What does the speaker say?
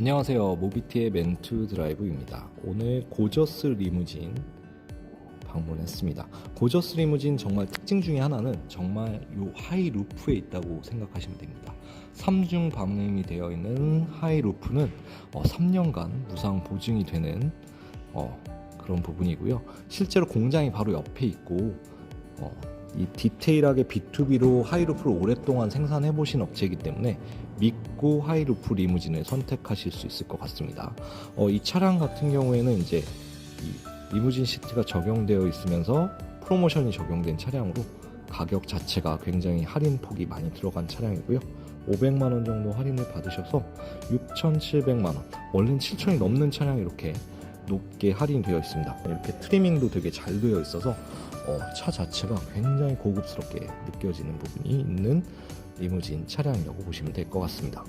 안녕하세요. 모비티의 멘투 드라이브입니다. 오늘 고저스 리무진 방문했습니다. 고저스 리무진 정말 특징 중에 하나는 정말 요 하이 루프에 있다고 생각하시면 됩니다. 3중 방음이 되어 있는 하이 루프는 어, 3년간 무상 보증이 되는 어, 그런 부분이고요. 실제로 공장이 바로 옆에 있고 어, 이 디테일하게 B2B로 하이루프를 오랫동안 생산해 보신 업체이기 때문에 믿고 하이루프 리무진을 선택하실 수 있을 것 같습니다. 어, 이 차량 같은 경우에는 이제 이 리무진 시트가 적용되어 있으면서 프로모션이 적용된 차량으로 가격 자체가 굉장히 할인 폭이 많이 들어간 차량이고요. 500만 원 정도 할인을 받으셔서 6,700만 원. 원래는 7,000이 넘는 차량이 이렇게 높게 할인되어 있습니다. 이렇게 트리밍도 되게 잘 되어 있어서 어, 차 자체가 굉장히 고급스럽게 느껴지는 부분이 있는 리무진 차량이라고 보시면 될 것 같습니다.